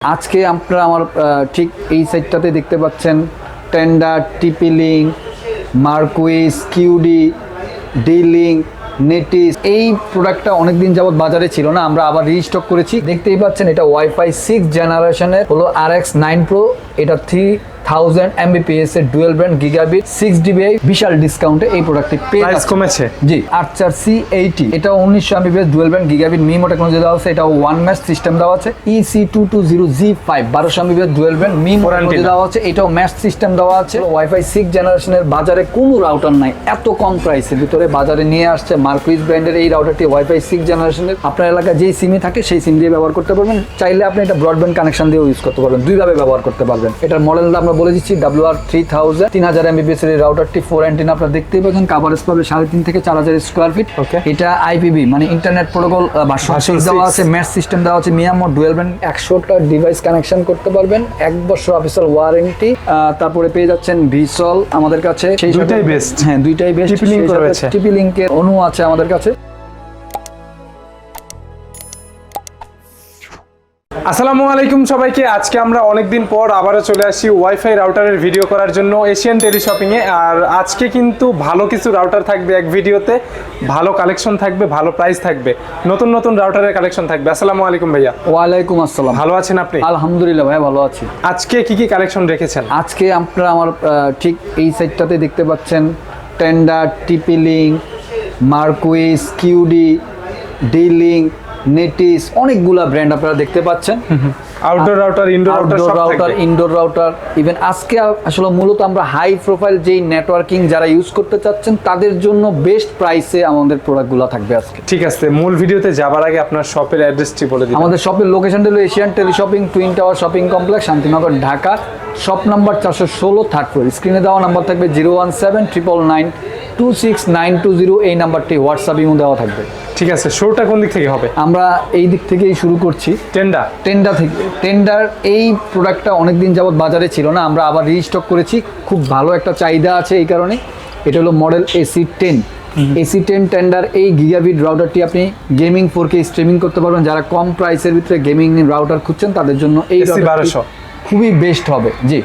আজকে আপনারা আমার ঠিক এই সাইডটাতে দেখতে পাচ্ছেন Tenda, TP Link, Mercusys, QD, D Link, Netis. এই প্রোডাক্টটা অনেকদিন যাবৎ বাজারে ছিল না, আমরা আবার রিস্টক করেছি। দেখতেই পাচ্ছেন এটা ওয়াইফাই সিক্স জেনারেশনের হলো আর এক্স নাইন প্রো এটা থ্রি থাউজেন্ড এমবিপিএস এর dual brand gigabit six dBi বিশাল ডিসকাউন্টে এই প্রোডাক্টটি প্রাইস কমেছে? জি আর্চার সি এইটি এটা উনিশশো Mbps dual band gigabit MIMO technology দেওয়া আছে এটা ওয়ান ম্যাচ সিস্টেম দেওয়া আছে। EC two two zero G five বারোশো Mbps dual band MIMO technology দেওয়া আছে এটাও ম্যাচ সিস্টেম দেওয়া আছে। ওয়াইফাই সিক্স জেনারেশনের বাজারে কোনো রাউটার নাই এত কম প্রাইসের ভিতরে বাজারে নিয়ে আসছে। মার্কুইজ ব্র্যান্ডের এই রাউটারটি ওয়াইফাই সিক্স জেনারেশনের আপনার এলাকায় যেই সিমই থাকে সেই সিম দিয়ে ব্যবহার করতে পারবেন। চাইলে আপনি এটা ব্রডব্যান্ড কানেকশন দিয়েও ইউজ করতে পারবেন। দুইভাবে ব্যবহার করতে পারবেন। এটার মডেলটা আমরা বলে দিচ্ছি ডাব্লিউ আর থ্রি থাউজেন্ড তিন হাজার এমবিপিএস এর রাউটারটি ফোর অ্যান্টিনা আপনারা দেখতেই পাচ্ছেন কাভারেজ পাবে সাড়ে তিন থেকে চার হাজার স্কোয়ার ফিট. এটা আইপিবি মানে ইন্টারনেট প্রোটোকল ভার্সন দেওয়া আছে ম্যাচ সিস্টেম দেওয়া আছে মিয়ামো ডুয়েল ব্যান্ড একশোটা ডিভাইস কানেকশন করতে পারবেন এক বছর অফিসিয়াল ওয়ারেন্টি তারপরে পেয়ে যাচ্ছেন ভিসল আমাদের কাছে সেই দুইটাই best। হ্যাঁ দুইটাই বেস্ট link রয়েছে। টিপি লিঙ্কের অনু আছে আমাদের কাছে আসসালামু আলাইকুম সবাইকে। আজকে আমরা অনেকদিন পর আবারও চলে আসি ওয়াইফাই রাউটারের ভিডিও করার জন্য এশিয়ান টেলিশপিংয়ে আর আজকে কিন্তু ভালো কিছু রাউটার থাকবে এক ভিডিওতে। ভালো কালেকশন থাকবে ভালো প্রাইস থাকবে। নতুন নতুন রাউটারের কালেকশন থাকবে। আসসালামু আলাইকুম ভাইয়া। ওয়ালাইকুম আসসালাম। ভালো আছেন আপনি? আলহামদুলিল্লাহ ভাই ভালো আছি। আজকে কি কি কালেকশন রেখেছেন আজকে আপনারা আমার ঠিক এই সাইডটাতে দেখতে পাচ্ছেন Tenda TP Link Mercusys QD D Link Netis অনেকগুলা ব্র্যান্ড আপনারা দেখতে পাচ্ছেন। Outdoor router indoor router outdoor router indoor router even আজকে আসলে মূলত আমরা হাই প্রোফাইল যেই নেটওয়ার্কিং যারা ইউজ করতে চাচ্ছেন তাদের জন্য বেস্ট প্রাইসে আমাদের প্রোডাক্টগুলো থাকবে আজকে। ঠিক আছে মূল ভিডিওতে যাবার আগে আপনার শপের অ্যাড্রেসটি বলে দিন আমাদের শপের লোকেশনটা হলো Asian teleshopping twin tower shopping complex Shantinagar Dhaka. Shop number চারশো ষোলো থার্ড ফ্লোর স্ক্রিনে দেওয়া নাম্বার থাকবে zero one seven triple nine two six nine two zero এই নাম্বারটি হোয়াটসঅ্যাপ ইমো দেওয়া থাকবে। ঠিক আছে শোটা কোন দিক থেকে হবে? আমরা এই দিক থেকেই শুরু করছি। টেন্ডা টেন্ডার থেকে টেন্ডার এই প্রোডাক্টটা অনেকদিন যাবত বাজারে ছিল না আমরা আবার রিস্টক করেছি। খুব ভালো একটা চাহিদা আছে এই কারণে। এটা হলো model AC ten AC ten Tenda এই গিগাবিট রাউটারটি আপনি গেমিং ফোর কে স্ট্রিমিং করতে পারবেন। যারা কম প্রাইসের ভিতরে গেমিং রাউটার খুঁজছেন তাদের জন্য এই AC routerটি 1200 খুবই বেস্ট হবে। জি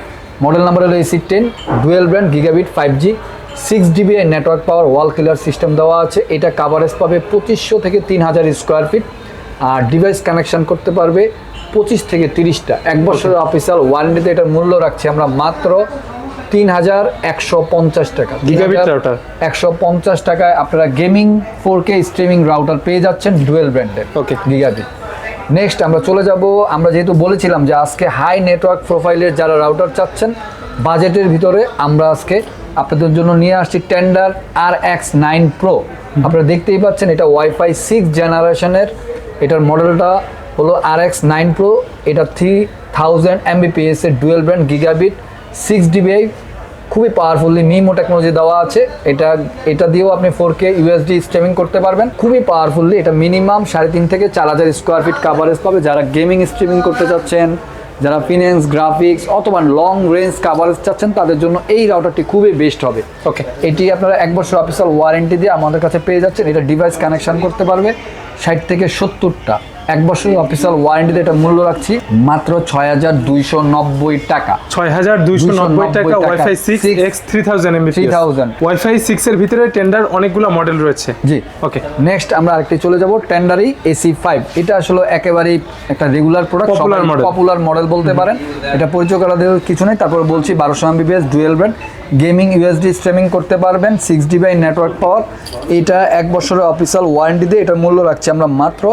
মডেল নাম্বার হলো AC ten dual brand gigabit five G six dB network power wall clear system দেওয়া আছে। এটা কাভারেজ পাবে পঁচিশশো থেকে তিন হাজার স্কোয়ার ফিট আর ডিভাইস কানেকশন করতে পারবে পঁচিশ থেকে তিরিশটা। এক বছরের অফিসিয়াল ওয়ারেন্টিতে এটার মূল্য রাখছি আমরা মাত্র তিন হাজার একশো পঞ্চাশ টাকা। একশো পঞ্চাশ টাকায় আপনারা gaming four K streaming router পেয়ে যাচ্ছেন ডুয়েল ব্র্যান্ডের ওকে গিগাবিট নেক্সট আমরা চলে যাব। আমরা যেহেতু বলেছিলাম যে আজকে হাই নেটওয়ার্ক প্রোফাইলের যারা রাউটার চাচ্ছেন বাজেটের ভিতরে আমরা আজকে আপনাদের জন্য নিয়ে আসছি Tenda R X nine pro আপনারা দেখতেই পাচ্ছেন, এটা ওয়াইফাই সিক্স জেনারেশনের এটার মডেলটা হলো আর এক্স নাইন প্রো এটা থ্রি থাউজেন্ড এমবিপিএস এর dual brand gigabit six dBi খুবই পাওয়ারফুলি মিমো টেকনোলজি দেওয়া আছে। এটা এটা দিয়েও আপনি ফোর কে ইউএসডি স্ট্রিমিং করতে পারবেন। খুবই পাওয়ারফুলি এটা মিনিমাম সাড়ে তিন থেকে চার হাজার স্কোয়ার ফিট কাভারেজ পাবে। যারা গেমিং স্ট্রিমিং করতে চাচ্ছেন যারা ফিনান্স গ্রাফিক্স অথবা লং রেঞ্জ কাভারেজ চাচ্ছেন তাদের জন্য এই রাউটারটি খুবই বেস্ট হবে। ওকে এটি আপনারা এক বছর অফিসিয়াল ওয়ারেন্টি দিয়ে আমাদের কাছে পেয়ে যাচ্ছেন। এটা ডিভাইস কানেকশন করতে পারবে ষাট থেকে সত্তরটা। এক বছরের অফিসিয়াল ওয়ারেন্টিতে এটা মূল্য রাখছি মাত্র ছয় হাজার দুইশো নব্বই টাকা। ছয় হাজার দুইশো নব্বই টাকা। Wifi six X three thousand MB 3000 wifi six এর ভিতরে টেন্ডার অনেকগুলো মডেল রয়েছে। জি। ওকে নেক্সট আমরা আরেকটি চলে যাব টেন্ডারি এসি ফাইভ এটা আসলে একেবারেই একটা রেগুলার প্রোডাক্ট. পপুলার মডেল বলতে পারেন। এটা পরিচয় করা দেওয়ার কিছু নেই তারপর বলছি বারোশো Mbps dual brand gaming USD streaming করতে পারবেন সিক্স ডিবাই নেটওয়ার্ক পাওয়ার এটা এক বছরের অফিসিয়াল ওয়ারেন্টি দিয়ে এটার মূল্য রাখছি আমরা মাত্র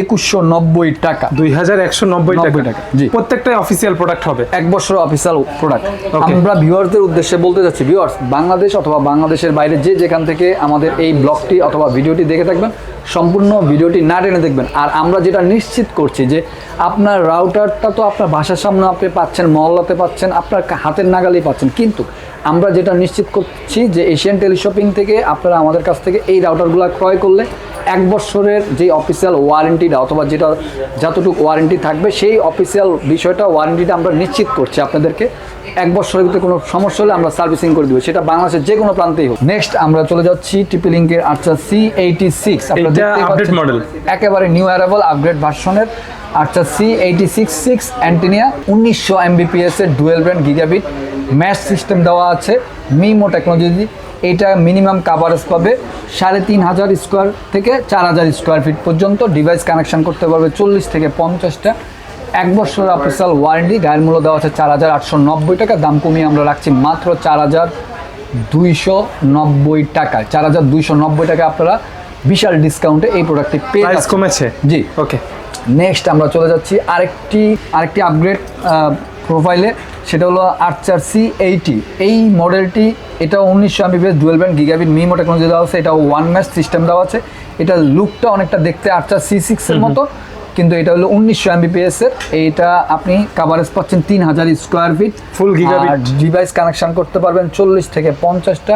একুশশো নব্বই টাকা দুই হাজার একশো নব্বই টাকা জি। প্রত্যেকটাই অফিসিয়াল প্রোডাক্ট হবে এক বছর অফিসিয়াল প্রোডাক্ট. আমরা ভিউয়ার্সদের উদ্দেশ্যে বলতে চাচ্ছি ভিউয়ার্স বাংলাদেশ অথবা বাংলাদেশের বাইরে যে যেখান থেকে আমাদের এই ব্লগটি অথবা ভিডিওটি দেখে থাকবেন সম্পূর্ণ ভিডিওটি না টেনে দেখবেন। আর আমরা যেটা নিশ্চিত করছি যে আপনার রাউটারটা তো আপনার বাসার সামনে আপনি পাচ্ছেন, মহল্লাতে পাচ্ছেন, আপনার হাতের নাগালেই পাচ্ছেন। কিন্তু আমরা যেটা নিশ্চিত করছি যে এশিয়ান টেলিশপিং থেকে আপনারা আমাদের কাছ থেকে এই রাউটারগুলো ক্রয় করলে এক বছরের যে অফিসিয়াল ওয়ারেন্টিটা অথবা যেটা যতটুকু ওয়ারেন্টি থাকবে, সেই অফিসিয়াল বিষয়টা ওয়ারেন্টিটা আমরা নিশ্চিত করছি আপনাদেরকে। এক বছরের ভিতরে কোনো সমস্যা হলে আমরা সার্ভিসিং করে দেবো। সেটা বাংলাদেশের যে কোনো প্রান্তেই হোক। নেক্সট আমরা চলে যাচ্ছি টিপি লিঙ্কের আচ্ছা সি এইটি সিক্স আপনারা update পাচ্ছেন, model। একেবারে নিউ অ্যারাইভাল আপগ্রেড ভার্সনের আচ্ছা C eighty six six antenna উনিশশো এমবিপিএস এর dual brand gigabit mesh system দেওয়া আছে। মিমো টেকনোলজি এটা মিনিমাম কাভারেজ পাবে সাড়ে তিন হাজার স্কোয়ার থেকে চার হাজার স্কোয়ার ফিট পর্যন্ত। ডিভাইস কানেকশন করতে পারবে চল্লিশ থেকে পঞ্চাশটা। এক বছর অফিসিয়াল ওয়ারেন্টি গায়ের মূল্য দেওয়া আছে চার হাজার আটশো নব্বই টাকা। দাম কমিয়ে আমরা রাখছি মাত্র চার হাজার দুইশো নব্বই টাকায়। চার হাজার দুইশো নব্বই টাকা আপনারা বিশাল ডিসকাউন্টে এই প্রোডাক্টটি পেয়ে প্রাইস কমেছে? জি। ওকে নেক্সট আমরা চলে যাচ্ছি আরেকটি আরেকটি আপগ্রেড প্রোফাইলে সেটা হলো আর্চার সি এইটি এই মডেলটি এটা উনিশশো Mbps dual band gigabit MIMO technology দেওয়া আছে। এটা ওয়ান ম্যাচ সিস্টেম দেওয়া আছে। এটা লুকটা অনেকটা দেখতে আর্চার সি সিক্সের মতো। কিন্তু এটা হলো উনিশশো এমবিপিএস এর। এইটা আপনি কাভারেজ পাচ্ছেন তিন হাজার square feet full gigabit। Device connection করতে পারবেন চল্লিশ থেকে পঞ্চাশটা।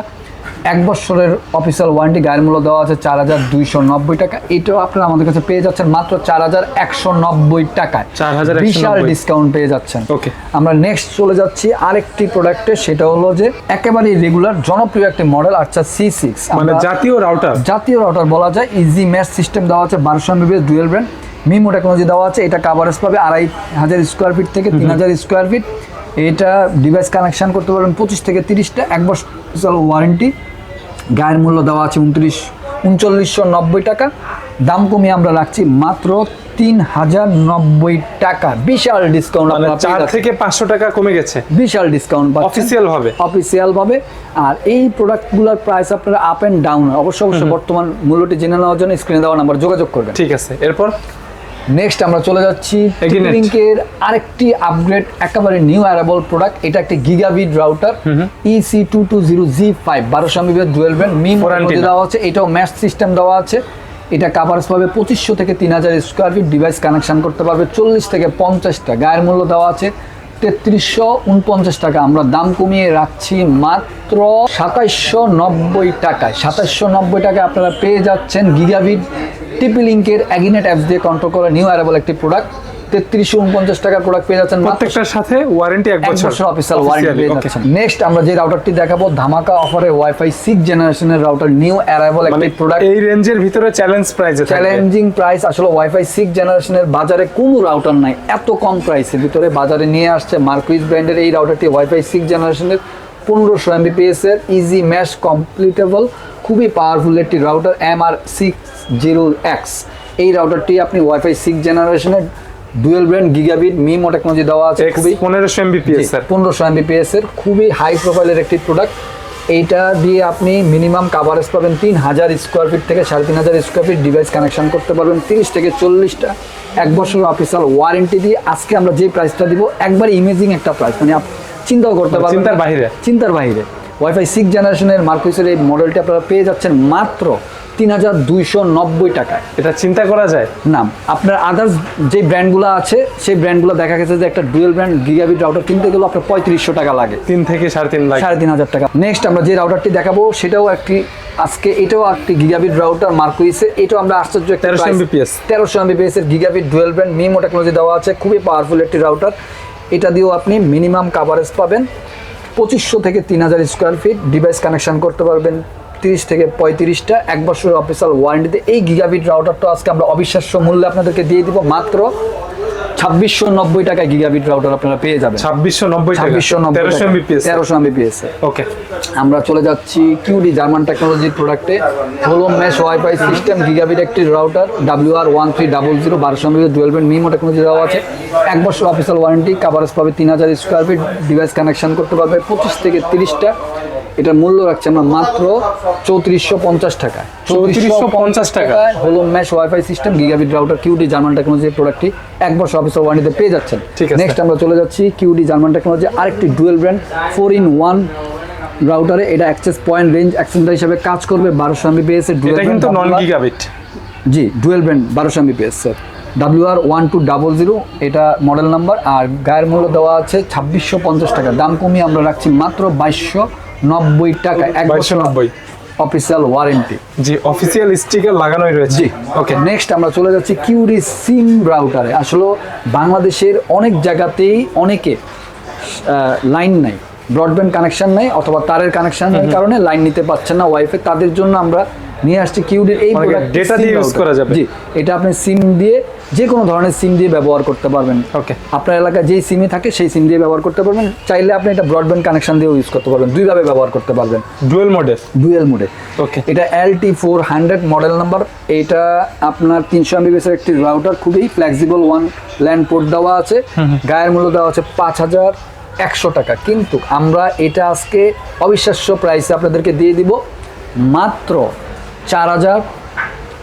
এক বছরের অফিসিয়াল ওয়ারেন্টি গায়ের মূল্য দেওয়া আছে চার হাজার দুইশো নব্বই টাকা। এটাও আপনারা আমাদের কাছে পেয়ে যাচ্ছেন মাত্র চার হাজার একশো নব্বই টাকায়। 4190 বিশাল ডিসকাউন্ট পেয়ে যাচ্ছেন। ওকে আমরা নেক্সট চলে যাচ্ছি আরেকটি প্রোডাক্টে সেটা হলো যে একেবারে রেগুলার জনপ্রিয় একটি মডেল আচ্ছা সি সিক্স মানে জাতীয় রাউটার জাতীয় রাউটার বলা যায় ইজি ম্যাচ সিস্টেম দেওয়া আছে বারোশো Mbps dual brand MIMO technology দেওয়া আছে এটা কাভারেজ পাবে আড়াই হাজার স্কোয়ার ফিট থেকে তিন হাজার স্কোয়ার ফিট এটা ডিভাইস কানেকশন করতে পারবেন পঁচিশ থেকে তিরিশটা এক বছর ওয়ারেন্টি গায়ের মূল্য দেওয়া আছে উনত্রিশ উনচল্লিশশো নব্বই টাকা। দাম কমিয়ে আমরা রাখছি মাত্র তিন হাজার নব্বই টাকা। বিশাল ডিসকাউন্ট মানে চার থেকে পাঁচশো টাকা কমে গেছে। বিশাল ডিসকাউন্ট অফিসিয়াল ভাবে। অফিসিয়াল ভাবে। আর এই প্রোডাক্টগুলোর প্রাইস আপনারা আপ অ্যান্ড ডাউন অবশ্যই অবশ্যই বর্তমান মূল্যটি জেনে নেওয়ার জন্য স্ক্রিনে দেওয়া নাম্বার যোগাযোগ করবেন। ঠিক আছে এরপর? নেক্সট আমরা চলে যাচ্ছি। লিঙ্কের আরেকটি আপগ্রেড একেবারে নিউ অ্যারাবল প্রোডাক্ট এটা একটি gigabit router EC two two zero G five বারোশো এমবিএস ডুয়েল ব্যান্ড দেওয়া আছে এটাও ম্যাচ সিস্টেম দেওয়া আছে এটা কাভারেজ পাবে পঁচিশশো থেকে তিন হাজার স্কোয়ার ফিট ডিভাইস কানেকশন করতে পারবে চল্লিশ থেকে পঞ্চাশটা গায়ের মূল্য দেওয়া আছে তেত্রিশশো উনপঞ্চাশ টাকা আমরা দাম কমিয়ে রাখছি মাত্র সাতাইশশো নব্বই টাকায় সাতাইশশো নব্বই টাকায় আপনারা পেয়ে যাচ্ছেন গিগাবিট টিপি লিঙ্কের অ্যাগিনেট অ্যাপস দিয়ে কন্ট্রোল করা নিউ অ্যারেবল একটি প্রোডাক্ট তেত্রিশশো উনপঞ্চাশ টাকার প্রোডাক্ট পেয়ে যাচ্ছেন প্রত্যেকটার সাথে ওয়ারেন্টি এক বছর। অফিসিয়াল ওয়ারেন্টি পেয়ে যাচ্ছেন। নেক্সট আমরা যে রাউটারটি দেখাবো ধামাকা অফারে ওয়াইফাই সিক্স জেনারেশনের রাউটার নিউ অ্যারাইভাল একটি প্রোডাক্ট এই রেঞ্জের ভিতরে চ্যালেঞ্জ থাকবে। চ্যালেঞ্জিং প্রাইস আসলে ওয়াইফাই সিক্স জেনারেশনের বাজারে কোনো রাউটার নাই এত কম প্রাইসের ভিতরে বাজারে নিয়ে আসছে। মার্কুইজ ব্র্যান্ডের এই রাউটারটি ওয়াইফাই সিক্স জেনারেশনের পনেরোশো এমবিপিএস এর ইজি ম্যাশ কমপ্লিটেবল খুবই পাওয়ারফুল একটি router M R six zero X এই রাউটারটি আপনি ওয়াইফাই সিক্স জেনারেশনের dual brand gigabit MIMO technology দেওয়া আছে খুবই। পনেরোশো এমবিপিএস স্যার পনেরোশো এমবিপিএস এর খুবই হাই প্রোফাইলের একটি প্রোডাক্ট এইটা দিয়ে আপনি মিনিমাম কাভারেজ পাবেন তিন হাজার স্কোয়ার ফিট থেকে সাড়ে তিন হাজার স্কোয়ার ফিট ডিভাইস কানেকশন করতে পারবেন তিরিশ থেকে চল্লিশটা। এক বছর অফিসিয়াল ওয়ারেন্টি দিয়ে আজকে আমরা যে প্রাইসটা দিব একবার ইমেজিং একটা প্রাইস মানে চিন্তাও করতে পারবেন চিন্তার। বাইরে। চিন্তার বাইরে ওয়াইফাই সিক্স জেনারেশনের মার্কুইসের এই মডেলটি আপনারা পেয়ে যাচ্ছেন মাত্র তিন হাজার দুইশো নব্বই টাকায়। এটা চিন্তা করা যায়? না আপনার আদার্স যে ব্র্যান্ডগুলো আছে সেই ব্র্যান্ডগুলো দেখা গেছে যে একটা ডুয়েল ব্র্যান্ড গিগাবিট রাউটার কিনতে গেলেও আপনার পঁয়ত্রিশশো টাকা লাগে। তিন থেকে সাড়ে তিন লাখ। সাড়ে তিন হাজার টাকা। নেক্সট আমরা যে রাউটারটি দেখাবো সেটাও একটি আজকে এটাও একটি গিগাবিট রাউটার মার্কুইসে এটাও আমরা আশ্চর্য তেরোশো 1300 Mbps তেরোশো এমবিপিএস এর gigabit dual brand MIMO technology দেওয়া আছে। খুবই পাওয়ারফুল একটি রাউটার এটা দিয়েও আপনি মিনিমাম কাভারেজ পাবেন। পঁচিশশো থেকে তিন হাজার স্কোয়ার ফিট ডিভাইস কানেকশান করতে পারবেন। তিরিশ থেকে পঁয়ত্রিশটা। এক বছরের অফিসিয়াল ওয়ারেন্টিতে এই গিগাবিট রাউটারটা আজকে আমরা অবিশ্বাস্য মূল্যে আপনাদেরকে দিয়ে দিব। মাত্র ছাব্বিশশো নব্বই টাকায় গিগাবিট রাউটার আপনারা পেয়ে যাবেন। ছাব্বিশশো নব্বই ছাব্বিশশো নব্বই তেরোশো এমবিপিএস ওকে আমরা চলে যাচ্ছি কিউডি জার্মান টেকনোলজির প্রোডাক্টে হোলো মেশ ওয়াইফাই সিস্টেম গিগাবিট একটি router W R one three double zero বারোশো MB dual band MIMO technology দেওয়া আছে। এক বছর অফিসিয়াল ওয়ারেন্টি কাভারেজ পাবে তিন হাজার স্কোয়ার ফিট ডিভাইস কানেকশন করতে পারবে পঁচিশ থেকে তিরিশটা। এটার মূল্য রাখছে আমরা মাত্র চৌত্রিশশো পঞ্চাশ টাকা। 3450 টাকা। হলো mesh WiFi system gigabit router Cudy German টেকনোলজির প্রোডাক্টটি এক বছর অফিসিয়াল ওয়ারেন্টিতে পেয়ে যাচ্ছেন। ঠিক আছে। নেক্সট আমরা চলে যাচ্ছি কিউডি জার্মান টেকনোলজি আরেকটি dual brand four in one রাউটারে এটা অ্যাক্সেস পয়েন্ট রেঞ্জ এক্সটেন্ডার হিসেবে কাজ করবে বারোশো এমবিপিএস এর dual কিন্তু নন গিগাবিট জি ডুয়েল ব্র্যান্ড বারোশো Mbps sir W R one two double zero এটা মডেল নাম্বার আর গায়ের মূল্য দেওয়া আছে ছাব্বিশশো পঞ্চাশ টাকা। দাম কমিয়ে আমরা রাখছি মাত্র বাইশশো নব্বই টাকা এক বছর নব্বই। অফিসিয়াল ওয়ারেন্টি জি অফিসিয়াল স্টিকার লাগানোই রয়েছে। জি ওকে ওকে নেক্সট আমরা চলে যাচ্ছি কিউরি সিম রাউটারে আসলে বাংলাদেশের অনেক জায়গাতেই অনেকে লাইন নাই ব্রডব্যান্ড কানেকশন নেই অথবা তারের কানেকশনের কারণে লাইন নিতে পারছেন না ওয়াইফে তাদের জন্য আমরা নিয়ে আসছে কিউডির এই product দিয়ে ইউজ করা যাবে। জি এটা আপনি সিম দিয়ে যে কোনো ধরনের সিম দিয়ে ব্যবহার করতে পারবেন। ওকে আপনার এলাকায় যেই সিমই থাকে সেই সিম দিয়ে ব্যবহার করতে পারবেন। চাইলে আপনি এটা ব্রডব্যান্ড কানেকশন দিয়েও ইউজ করতে পারবেন। দুইভাবে ব্যবহার করতে পারবেন। ডুয়েল মডেল ডুয়েল মোডে ওকে এটা L T four hundred model number এটা আপনার তিনশো এমবিবিএস একটি রাউটার খুবই ফ্লেক্সিবল ওয়ান ল্যান্ড পোর্ট দেওয়া আছে। গায়ের মূল্য দেওয়া আছে পাঁচ হাজার একশো টাকা। কিন্তু আমরা এটা আজকে অবিশ্বাস্য প্রাইসে আপনাদেরকে দিয়ে দিব। মাত্র চার হাজার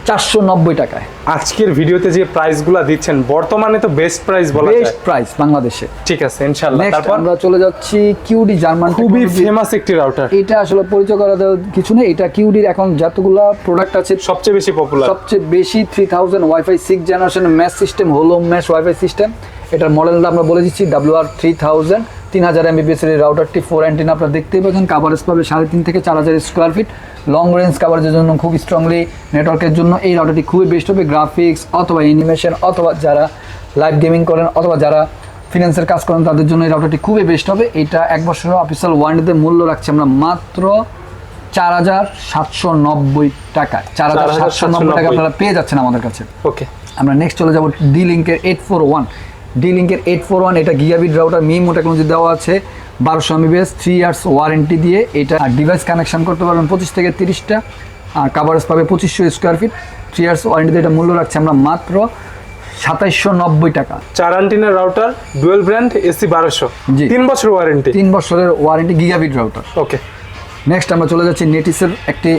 চারশো নব্বই টাকায়। আজকের ভিডিওতে যে প্রাইসগুলো দিচ্ছেন বর্তমানে তো বেস্ট প্রাইস বলা যায়। বেস্ট প্রাইস বাংলাদেশে। ঠিক আছে ইনশাআল্লাহ। তারপর? আমরা চলে যাচ্ছি কিউডি জার্মান খুবই। ফেমাস একটি রাউটার এটা আসলে পরিচয় করা কিছু নেই। এটা কিউডির এখন যতগুলা প্রোডাক্ট আছে সবচেয়ে বেশি পপুলার সবচেয়ে বেশি three thousand WiFi six generation mesh system হোলো ম্যাশ ওয়াইফাই সিস্টেম এটার মডেলটা আমরা বলে দিচ্ছি ডাব্লিউ আর থ্রি থাউজেন্ড তিন হাজার এমবিপিএস এর রাউটারটি ফোর অ্যান্টিনা আপনারা দেখতেই পাচ্ছেন। কাভারেজ পাবে সাড়ে তিন থেকে চার হাজার স্কোয়ার ফিট লং রেঞ্জ কাভারেজের জন্য খুব স্ট্রংলি নেটওয়ার্কের জন্য এই রাউটারটি খুবই বেস্ট হবে। গ্রাফিক্স অথবা অ্যানিমেশন অথবা যারা লাইভ গেমিং করেন অথবা যারা ফিনান্সের কাজ করেন তাদের জন্য এই রাউটারটি খুবই বেস্ট হবে। এটা এক বছরের অফিসিয়াল ওয়ারেন্টিতে মূল্য রাখছি আমরা মাত্র চার হাজার সাতশো নব্বই টাকা। চার হাজার সাতশো নব্বই টাকা আপনারা পেয়ে যাচ্ছেন আমাদের কাছে। ওকে আমরা নেক্সট চলে যাব ডি লিঙ্কের এইট ফোর ওয়ান ডি লিঙ্কের এইট ফোর ওয়ান এটা গিগাবিট রাউটার মিমো টেকনোলজি দেওয়া আছে। বারোশো এমবিবিএস থ্রি ইয়ার্স ওয়ারেন্টি দিয়ে এটা ডিভাইস কানেকশন করতে পারবেন পঁচিশ থেকে তিরিশটা। আর কাভারেজ পাবে পঁচিশশো square feet three years warranty দিয়ে এটা মূল্য রাখছি আমরা মাত্র সাতাইশশো নব্বই টাকা। চার antenna router dual brand AC বারোশো। জি। তিন বছর ওয়ারেন্টি তিন বছরের warranty gigabit router okay next আমরা চলে যাচ্ছি নেটিসের একটি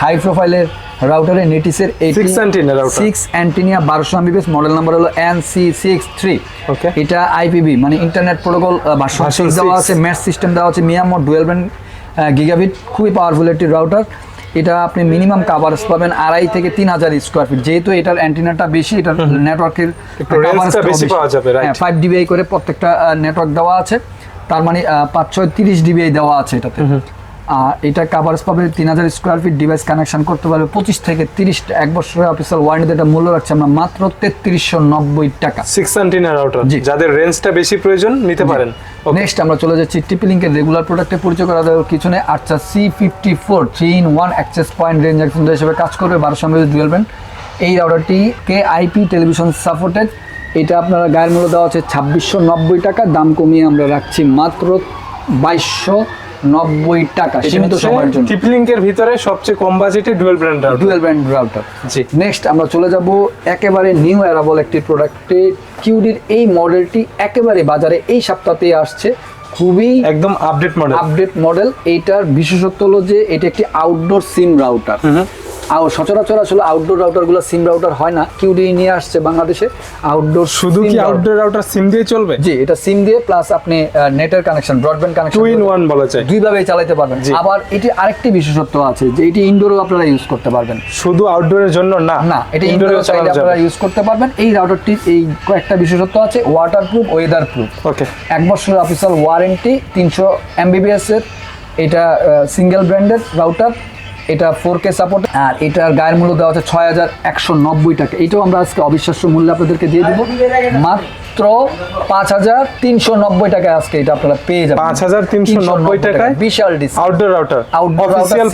হাই প্রোফাইলের রাউটারে নেটিসের Six antenna router। Six antenna বারোশো এমবিবিএস মডেল নাম্বার হলো N C six three Okay। এটা আইপিবি মানে ইন্টারনেট প্রোটোকল ভার্সন Version দেওয়া আছে ম্যাচ সিস্টেম দেওয়া আছে মিয়ামো ডুয়েল ব্যান্ড গিগাবিট খুবই পাওয়ারফুল একটি রাউটার এটা আপনি মিনিমাম কাভারেজ পাবেন আড়াই থেকে তিন হাজার স্কোয়ার ফিট যেহেতু এটার অ্যান্টিনাটা বেশি এটার নেটওয়ার্কের? ফাইভ ডিবিআই করে প্রত্যেকটা নেটওয়ার্ক দেওয়া আছে। তার মানে পাঁচ ছয় তিরিশ ডিবিআই দেওয়া আছে এটাতে। এটা কাভারেজ পাবে তিন হাজার স্কোয়ার ফিট ডিভাইস কানেকশন করতে পারবে পঁচিশ থেকে তিরিশ এক বছরের অফিসিয়াল ওয়ারেন্টিতে এটা মূল্য রাখছে আমরা মাত্র তেত্রিশশো নব্বই টাকা। সিক্স আন্টিনা রাউটার জি। যাদের রেঞ্জটা বেশি প্রয়োজন নিতে পারেন. নেক্সট আমরা চলে যাচ্ছি টিপি লিঙ্কের রেগুলার প্রোডাক্টে পরিচয় করা দেওয়ার কিছু নেই আচ্ছা C fifty four three in one access point range exchange হিসেবে কাজ করবে বারোশো এমএস ডুয়েল ব্যান্ড এই রাউটারটি কে আইপি টেলিভিশন সাপোর্টেড এটা আপনারা গায়ের মূল্য দেওয়া আছে ছাব্বিশশো নব্বই টাকা দাম কমিয়ে আমরা রাখছি মাত্র বাইশশো নব্বই টাকা সীমিত সময়ের জন্য। টিপলিংকের ভিতরে সবচেয়ে কম বাজেটে dual brand router dual brand router জি। নেক্সট আমরা চলে যাব একেবারে নিউ অ্যারাবল একটি প্রোডাক্টে কিউডির এই মডেলটি একেবারে বাজারে এই সপ্তাহতেই আসছে। খুবই একদম আপডেট মডেল আপডেট মডেল এইটার বিশেষত্ব হলো যে এটা একটি আউটডোর সিম রাউটার আর সচরাচর আসলে আউটডোর রাউটারগুলো সিম রাউটার হয় না। কিউডি নিয়ে আসছে বাংলাদেশে। আউটডোর শুধু কি আউটডোর রাউটার সিম দিয়ে চলবে? জি এটা সিম দিয়ে প্লাস আপনি নেটের connection broadband connection two in one বলা যায়। দুইভাবে চালাতে পারবেন। আবার এটি আরেকটি বিশেষত্ব আছে যে এটি ইনডোরও আপনারা ইউজ করতে পারবেন। শুধু আউটডোরের জন্য না? না এটা ইনডোরে ইনডোরও চাইলে আপনারা ইউজ করতে পারবেন। এই রাউটারটির এই কয়েকটা বিশেষত্ব আছে water proof weather proof okay এক বছরের অফিসিয়াল ওয়ারেন্টি তিনশো এমবিবিএস এর এটা সিঙ্গেল ব্র্যান্ডের রাউটার এটা ফোর কে সাপোর্ট আর এটার গায়ের মূল্য দেওয়া হচ্ছে ছয় হাজার একশো নব্বই টাকা। এটাও আমরা আজকে অবিশ্বাস্য মূল্য আপনাদেরকে দিয়ে দেবো। মাত্র পাঁচ হাজার তিনশো নব্বই টাকায় আজকে এটা আপনারা পেয়ে যাবেন। 5,390 টাকায় বিশাল discount outdoor router outdoor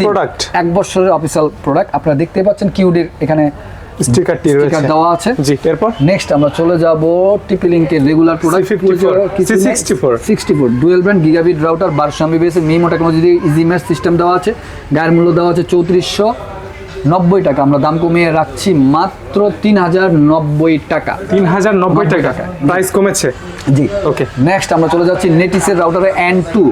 product এক বছরের অফিসিয়াল প্রোডাক্ট আপনারা দেখতে পাচ্ছেন কিউডির এখানে স্টিকারটি স্টিকার রয়েছে। দেওয়া আছে। জি এরপর? নেক্সট আমরা চলে যাব টিপি লিঙ্কের regular product C54, C64 sixty four dual band gigabit router বারোশো Mbps MIMO technology easy mesh system দেওয়া আছে। গায়ের মূল্য দেওয়া আছে চৌত্রিশশো। নব্বই টাকা। আমরা দাম কমিয়ে রাখছি মাত্র তিন হাজার নব্বই টাকা। তিন হাজার নব্বই টাকা। প্রাইস কমেছে? জি। ওকে নেক্সট আমরা চলে যাচ্ছি নেটিসের রাউটারে এন টু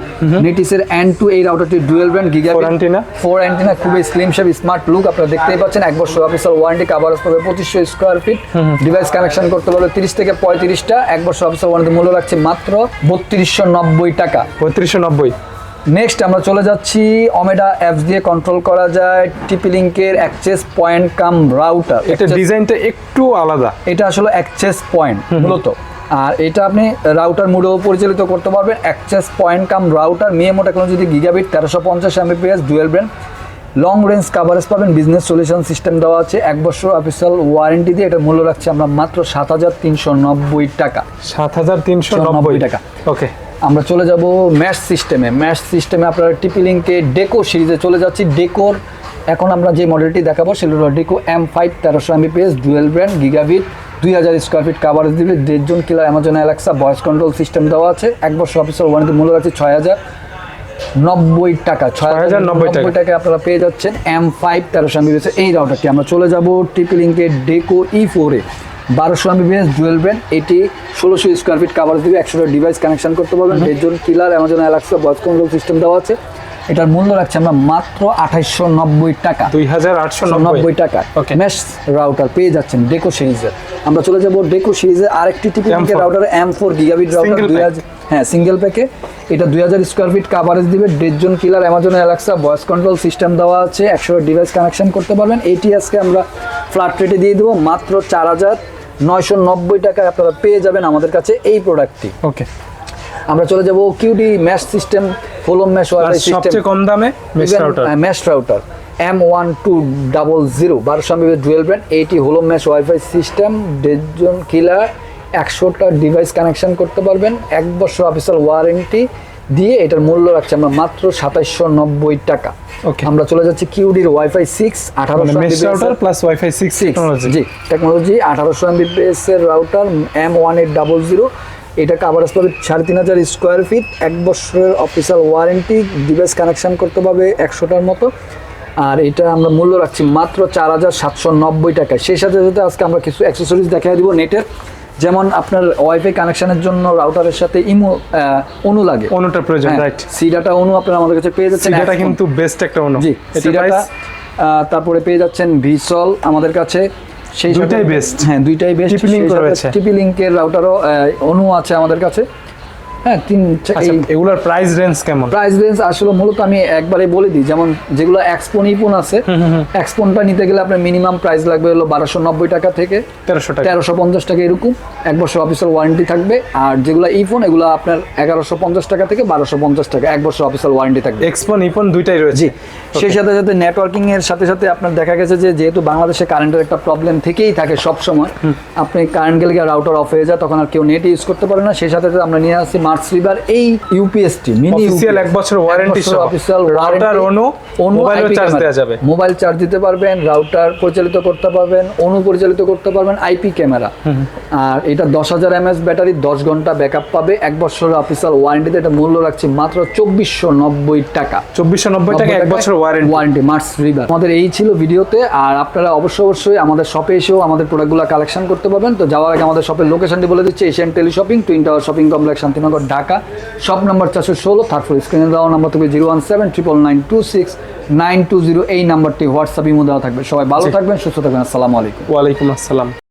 নেটিসের এন টু এই রাউটারটি dual brand Four antenna? Four antenna খুবই স্লিম শেপ স্মার্ট লুক আপনারা দেখতেই পাচ্ছেন এক বছর অফিসিয়াল ওয়ারেন্টি কাভারেজ পাবে পঁচিশশো স্কোয়ার ফিট ডিভাইস কানেকশন করতে পারবে তিরিশ থেকে পঁয়ত্রিশটা। এক বছর অফিসার ওয়ারেন্টি মূল্য রাখছে মাত্র বত্রিশশো নব্বই টাকা। পঁয়ত্রিশশো নব্বই। নেক্সট আমরা চলে যাচ্ছি অমেডা অ্যাপস দিয়ে কন্ট্রোল করা যায় টিপি লিঙ্কের অ্যাক্সেস পয়েন্ট কাম রাউটার এটা ডিজাইনটা একটু আলাদা। এটা আসলে অ্যাক্সেস পয়েন্ট মূলত। আর এটা আপনি রাউটার মুডেও পরিচালিত করতে পারবেন। Access point cum router MIMO technology দিয়ে গিগাবিট তেরোশো পঞ্চাশ Mbps dual brand long range coverage পাবেন বিজনেস সলিউশন সিস্টেম দেওয়া আছে। এক বছর অফিসিয়াল ওয়ারেন্টি দিয়ে এটা মূল্য রাখছে আমরা মাত্র সাত হাজার তিনশো নব্বই টাকা। সাত হাজার তিনশো নব্বই। টাকা। ওকে আমরা চলে যাব ম্যাশ সিস্টেমে ম্যাশ সিস্টেমে আপনারা টিপি লিঙ্কে ডেকো সিরিজে চলে যাচ্ছি। ডেকোর এখন আমরা যে মডেলটি দেখাবো সেটা হলো ডেকো এম ফাইভ তেরোশো এমবিপিএস ডুয়েল ব্র্যান্ড গিগাবিট দুই হাজার স্কোয়ার ফিট কাভারেজ দিবে। দেড় জন কিলার Amazon Alexa voice control system দেওয়া আছে। এক বছর অফিসের ওয়ারেন্টি মূল্য আছে ছয় হাজার নব্বই টাকা। ছয় হাজার 6,090 নব্বই টাকা। আপনারা পেয়ে যাচ্ছেন এম ফাইভ তেরোশো এমবিপিএস এই রাউটারটি আমরা চলে যাব টিপি লিঙ্কে ডেকো ই ফোরে বারোশো এমবিপিএস ডুয়েল ব্র্যান্ড এটি ষোলোশো স্কোয়ার ফিট কাভারেজ দিবে একশোটা ডিভাইস কানেকশন করতে পারবেন। দেড়জন কিলার Amazon Alexa voice control system দেওয়া আছে। এটার মূল্য রাখছে আমরা মাত্র আঠাইশশো নব্বই টাকা। দুই হাজার আটশো নব্বই। টাকা. মেশ রাউটার পেয়ে যাচ্ছেন ডেকো সিরিজের আমরা চলে যাব ডেকো সিরিজের আরেকটি TP M4 router M four gigabit router দুই হাজার হ্যাঁ সিঙ্গেল প্যাকে এটা দুই হাজার স্কোয়ার ফিট কাভারেজ দিবে। দেড়জন কিলার Amazon Alexa voice control system দেওয়া আছে। একশো ডিভাইস কানেকশন করতে পারবেন। এটি আজকে আমরা ফ্ল্যাট রেটে দিয়ে দেবো। মাত্র চার হাজার নয়শো নব্বই টাকায় আপনারা পেয়ে যাবেন আমাদের কাছে এই প্রোডাক্টটি। ওকে। আমরা চলে যাব কিউডি ম্যাশ সিস্টেম ফোলম ম্যাশ ওয়াইফাই সিস্টেম। সবচেয়ে কম দামে mesh router. Mesh router. M one two double zero বারোশো এমবিএস ডুয়েল ব্র্যান্ড এইটি হলো ম্যাশ ওয়াইফাই সিস্টেম দেড়জন কিলার একশোটা ডিভাইস কানেকশন করতে পারবেন এক বছর অফিসিয়াল ওয়ারেন্টি দিয়ে এটার মূল্য রাখছি আমরা মাত্র সাতাইশশো নব্বই টাকা. আমরা চলে যাচ্ছি কিউডির ওয়াইফাই সিক্স আঠারোশো plus WiFi six G technology আঠারোশো এমবিপিএস এর router M one eight double zero এটা কাভারেজ পাবে সাড়ে তিন হাজার স্কোয়ার ফিট এক বছরের অফিসিয়াল ওয়ারেন্টি ডিভাইস কানেকশন করতে পারবে একশোটার মতো। আর এটা আমরা মূল্য রাখছি মাত্র চার হাজার সাতশো নব্বই টাকায়। সেই সাথে সাথে আজকে আমরা কিছু অ্যাক্সেসরিজ দেখাই দিব নেটের। যেমন আপনার ওয়াইফাই কানেকশনের জন্য রাউটারের সাথে ইমো অনু লাগে। অনুটা প্রয়োজন হ্যাঁ, রাইট সি ডাটা অনু আপনারা আমাদের কাছে পেয়ে যাচ্ছেন। এটা। কিন্তু বেস্ট একটা অনু। জি সি সিডাটা তারপরে পেয়ে যাচ্ছেন ভিসল আমাদের কাছে। সেই দুইটাই বেস্ট হ্যাঁ দুইটাই বেস্ট টিপি link রয়েছে। টিপি লিঙ্কের রাউটারও অনু আছে আমাদের কাছে। হ্যাঁ তিন এগুলোর প্রাইস রেঞ্জ কেমন? প্রাইস রেঞ্জ আসলে মূলত আমি একবারে বলে দিই যেমন যেগুলো এক্সপোন ইপোন আছে এক্সপোনটা নিতে গেলে আপনার মিনিমাম প্রাইস লাগবে হলো বারোশো নব্বই টাকা থেকে তেরোশো টাকা। তেরোশো পঞ্চাশ টাকা এরকম। এক বছর অফিসিয়াল ওয়ারেন্টি থাকবে আর যেগুলো ইফোন এগুলো আপনার এগারোশো পঞ্চাশ টাকা থেকে বারোশো পঞ্চাশ টাকা এক বছর ওয়ারেন্টি থাকবে। এক্সপো নিপন দুইটাই রয়েছে। সেই সাথে সাথে নেটওয়ার্কিং এর সাথে সাথে আপনার দেখা গেছে যে যেহেতু বাংলাদেশে কারেন্টের একটা প্রবলেম থেকেই থাকে সব সময় আপনি কারেন্ট গেলে রাউটার অফ হয়ে যায় তখন আর কেউ নেট ইউজ করতে পারে না। সেই সাথে সাথে আমরা নিয়ে আসছি রিভার এই ইউপিএসটি মিনি Official এক বছর warranty সহ। অফিসিয়াল Router, অনু, ও charge দেওয়া যাবে। মোবাইল চার্জ দিতে পারবেন রাউটার পরিচালিত করতে পারবেন অনু পরিচালিত করতে পারবেন আইপি ক্যামেরা আর এটা দশ হাজার এমএস ব্যাটারি দশ ঘণ্টা ব্যাকআপ পাবে। এক বছরের অফিসিয়াল ওয়ারেন্টিতে এটা মূল্য রাখছি মাত্র চব্বিশশো নব্বই টাকা। চব্বিশশো নব্বই টাকা এক বছর ওয়ারেন্টি ওয়ারেন্টি মার্চ রিভার আমাদের এই ছিল ভিডিওতে আর আপনারা অবশ্যই অবশ্যই আমাদের শপে এসেও আমাদের প্রোডাক্টগুলো কালেকশন করতে পারবেন। তো যাওয়ার আগে আমাদের শপের লোকেশনটি বলে দিচ্ছি Asian tele shopping twin tower shopping complex Shantinagar. Dhaka, shop number চারশো ষোলো থার্ড ফ্লোর স্ক্রিনে দেওয়া নম্বর থাকবে zero one seven triple nine two six nine two zero এই নাম্বারটি হোয়াটসঅ্যাপ ইমো দেওয়া থাকবে সবাই ভালো থাকবেন সুস্থ থাকবেন আসসালামু আলাইকুম ওয়ালাইকুম আসসালাম